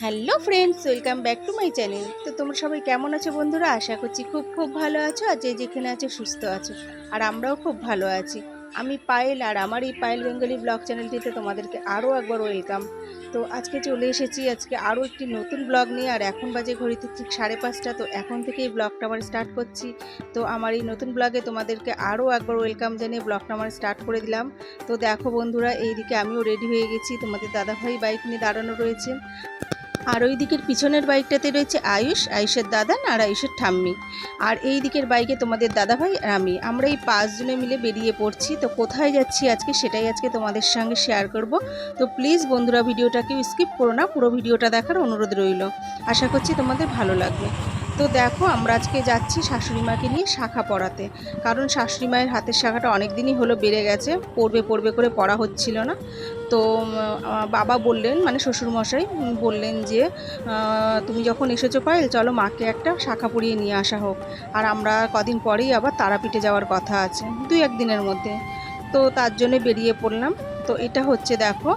Hello friends, welcome back to my channel. তো তোমরা সবাই কেমন আছো বন্ধুরা? আশা করছি খুব খুব ভালো আছো আর যে যেখানে আছো সুস্থ আছো। আর আমরাও খুব ভালো আছি। আমি পায়েল আর আমার এই পায়েল বেঙ্গলি ব্লগ চ্যানেলটিতে তোমাদেরকে আরও একবার ওয়েলকাম। তো আজকে চলে এসেছি, আজকে আরও একটি নতুন ব্লগ নিয়ে। আর এখন বাজে ঘড়িতে ঠিক সাড়ে পাঁচটা, তো এখন থেকে এই ব্লগটা আমার স্টার্ট করছি। তো আমার এই নতুন ব্লগে তোমাদেরকে আরও একবার ওয়েলকাম জানিয়ে ব্লগটা আমার স্টার্ট করে দিলাম। তো দেখো বন্ধুরা, এইদিকে আমিও রেডি হয়ে গেছি। তোমাদের দাদাভাই বাইক নিয়ে দাঁড়ানো রয়েছে। আর ওই দিকের পিছনের বাইকটাতে রয়েছে আয়ুষ, আয়ুষের দাদা, আর আয়ুষের ঠাম্মি। আর এই দিকের বাইকে তোমাদের দাদাভাই আর আমি। আমরা এই পাঁচজনে মিলে বেরিয়ে পড়ছি। তো কোথায় যাচ্ছি আজকে সেটাই আজকে তোমাদের সঙ্গে শেয়ার করব। তো প্লিজ বন্ধুরা, ভিডিওটাকেও স্কিপ করো না। পুরো ভিডিওটা দেখার অনুরোধ রইল। আশা করছি তোমাদের ভালো লাগবে। তো দেখো, আমরা আজকে যাচ্ছি শাশুড়ি মাকে নিয়ে শাখা পড়াতে। কারণ শাশুড়ি মায়ের হাতের শাখাটা অনেক দিনই হলো বেড়ে গেছে, পড়বে পড়বে করে পড়া হচ্ছিল না। তো বাবা বললেন মানে শ্বশুরমশাই বললেন যে তুমি যখন এসেছ পায়েল, চলো মাকে একটা শাখা পড়িয়ে নিয়ে আসা হোক। আর আমরা কদিন পরেই আবার তারাপীঠে যাওয়ার কথা আছে, দুই একদিনের মধ্যে। তো তার জন্য বেরিয়ে পড়লাম। তো এটা হচ্ছে, দেখো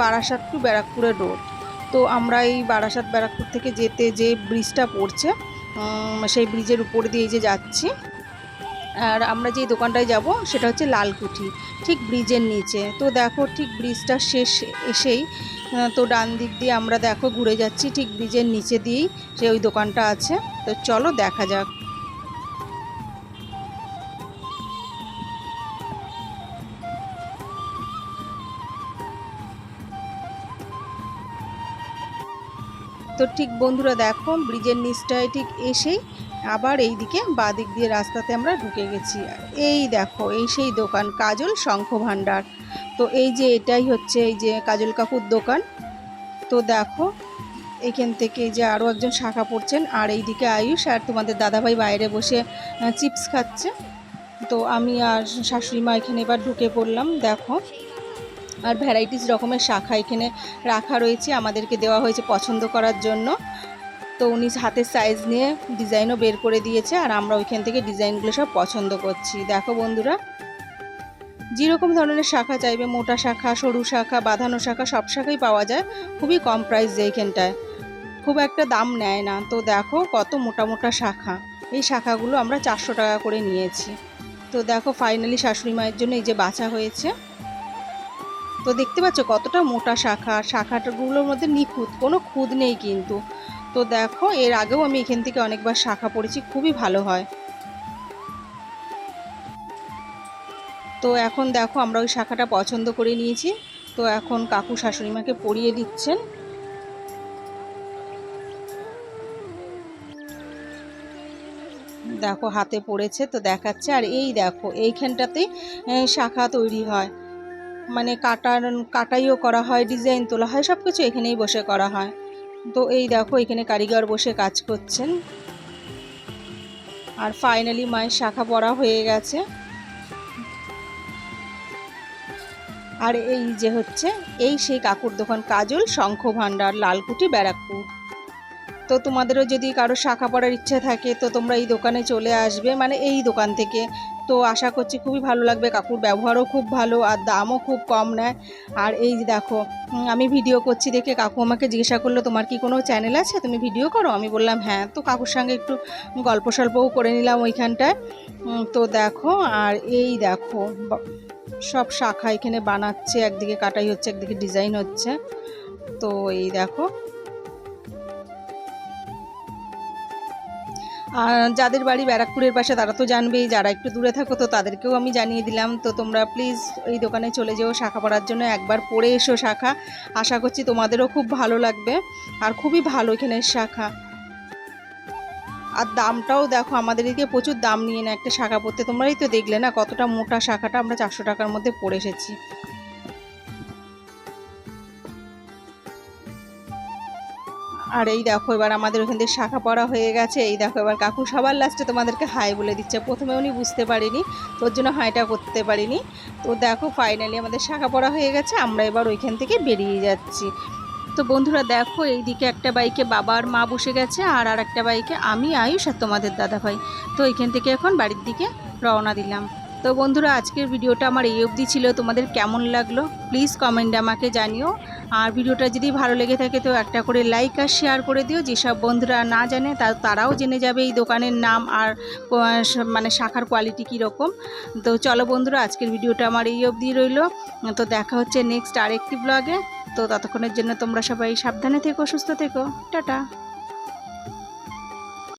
বারাসাত টু ব্যারাকপুরের রোড। তো আমরা এই বারাসাত ব্যারাকপুর থেকে যেতে যে ব্রিজটা পড়ছে সেই ব্রিজের উপর দিয়ে যে যাচ্ছি। আর আমরা যে দোকানটায় যাব সেটা হচ্ছে লালকুঠি, ঠিক ব্রিজের নিচে। তো দেখো ঠিক ব্রিজটা শেষ এসেই তো ডান দিক দিয়ে আমরা দেখো ঘুরে যাচ্ছি, ঠিক ব্রিজের নিচে দিয়েই সে ওই দোকানটা আছে। তো চলো দেখা যাক। তো ঠিক বন্ধুরা দেখো, ব্রিজের নিচটায় ঠিক এসেই আবার এই দিকে বাঁ দিক দিয়ে রাস্তাতে আমরা ঢুকে গেছি। এই দেখো, এই সেই দোকান, কাজল শঙ্খ ভাণ্ডার। তো এই যে এটাই হচ্ছে এই যে কাজল কাকুর দোকান। তো দেখো, এখান থেকে যে আরও একজন শাখা পড়ছেন, আর এইদিকে আয়ুষ আর তোমাদের দাদাভাই বাইরে বসে চিপস খাচ্ছে। তো আমি আর শাশুড়ি মা এখানে এবার ঢুকে পড়লাম, দেখো। আর ভ্যারাইটিস রকমের শাখা এখানে রাখা রয়েছে, আমাদেরকে দেওয়া হয়েছে পছন্দ করার জন্য। তো উনি হাতের সাইজ নিয়ে ডিজাইনও বের করে দিয়েছে আর আমরা ওইখান থেকে ডিজাইনগুলো সব পছন্দ করছি। দেখো বন্ধুরা, যেরকম ধরনের শাখা চাইবে, মোটা শাখা, সরু শাখা, বাঁধানো শাখা, সব শাখাই পাওয়া যায়, খুবই কম প্রাইসে এইখানটায় খুব একটা দাম নেয় না। তো দেখো কত মোটা মোটা শাখা। এই শাখাগুলো আমরা চারশো টাকা করে নিয়েছি। তো দেখো ফাইনালি শাশুড়ি মায়ের জন্য এই যে বাছা হয়েছে। তো দেখতে পাচ্ছ কতটা মোটা শাখা শাখাটাগুলোর মধ্যে নিখুঁত, কোনো খুদ নেই কিন্তু। তো দেখো, এর আগেও আমি এখান থেকে অনেকবার শাখা পড়েছি, খুবই ভালো হয়। তো এখন দেখো, আমরা ওই শাখাটা পছন্দ করে নিয়েছি। তো এখন কাকু শাশুড়িমাকে পরিয়ে দিচ্ছেন। দেখো, হাতে পড়েছে, তো দেখাচ্ছে। আর এই দেখো, এইখানটাতেই শাখা তৈরি হয়। মানে কাটার, কাটাইও করা হয় ডিজাইন তোলা হয় সব কিছু এখানেই বসে করা হয়। তো এই দেখো, এখানে কারিগর বসে কাজ করছেন। আর ফাইনালি মায়ের শাখা পড়া হয়ে গেছে। আর এই যে হচ্ছে, এই সেই কাকুর দোকান, কাজল শঙ্খ ভাণ্ডার লালকুটি ব্যারাকপুর। তো তোমাদেরও যদি কারও শাখা পড়ার ইচ্ছা থাকে, তো তোমরা এই দোকানে চলে আসবে মানে এই দোকান থেকে। তো আশা করছি খুবই ভালো লাগবে, কাকুর ব্যবহারও খুব ভালো আর দামও খুব কম নেয়। আর এই দেখো আমি ভিডিও করছি দেখে কাকু আমাকে জিজ্ঞাসা করল, তোমার কি কোনো চ্যানেল আছে? তুমি ভিডিও করো? আমি বললাম হ্যাঁ। তো কাকুর সঙ্গে একটু গল্প সল্পও করে নিলাম ওইখানটায়। তো দেখো, আর এই দেখো সব শাখা এখানে বানাচ্ছে, একদিকে কাটাই হচ্ছে, একদিকে ডিজাইন হচ্ছে। তো এই দেখো যাদের বাড়ি ব্যারাকপুরের পাশে, তারা তো জানবেই, যারা একটু দূরে থাকো তো তাদেরকেও আমি জানিয়ে দিলাম। তো তোমরা প্লিজ এই দোকানে চলে যেও, শাখা পড়ার জন্য একবার পড়ে এসো শাখা। আশা করছি তোমাদেরও খুব ভালো লাগবে, আর খুবই ভালো এখানের শাখা। আর দামটাও দেখো, আমাদের এদিকে প্রচুর দাম নিয়ে না একটা শাখা পড়তে। তোমরাই তো দেখলে না, কতটা মোটা শাখাটা, আমরা চারশো টাকার মধ্যে পড়ে এসেছি। আর এই দেখো, এবার আমাদের ওখান থেকে শাখা পড়া হয়ে গেছে। এই দেখো, এবার কাকু সবার লাস্টে তোমাদেরকে হাই বলে দিচ্ছে। প্রথমে উনি বুঝতে পারিনি, তোর জন্য হাইটা করতে পারিনি। তো দেখো ফাইনালি আমাদের শাখা পড়া হয়ে গেছে, আমরা এবার ওইখান থেকে বেরিয়ে যাচ্ছি। তো বন্ধুরা, দেখো, এইদিকে একটা বাইকে বাবা আর মা বসে গেছে, আর আর একটা বাইকে আমি, আয়ুষ আর তোমাদের দাদা ভাই তো এইখান থেকে এখন বাড়ির দিকে রওনা দিলাম। তো বন্ধুরা, আজকের ভিডিওটা আমার এই অবধি ছিল। তোমাদের কেমন লাগল প্লিজ কমেন্টে আমাকে জানিও। আর ভিডিওটা যদি ভালো লেগে থাকে তো একটা করে লাইক আর শেয়ার করে দিও। যেসব বন্ধুরা না জানে, তা তারাও জেনে যাবে এই দোকানের নাম আর মানে শাখার কোয়ালিটি কীরকম। তো চলো বন্ধুরা, আজকের ভিডিওটা আমার এই অবধি রইল। তো দেখা হচ্ছে নেক্সট আরেকটি ব্লগে তো ততক্ষণের জন্য তোমরা সবাই সাবধানে থেকো, সুস্থ থেকো। টাটা।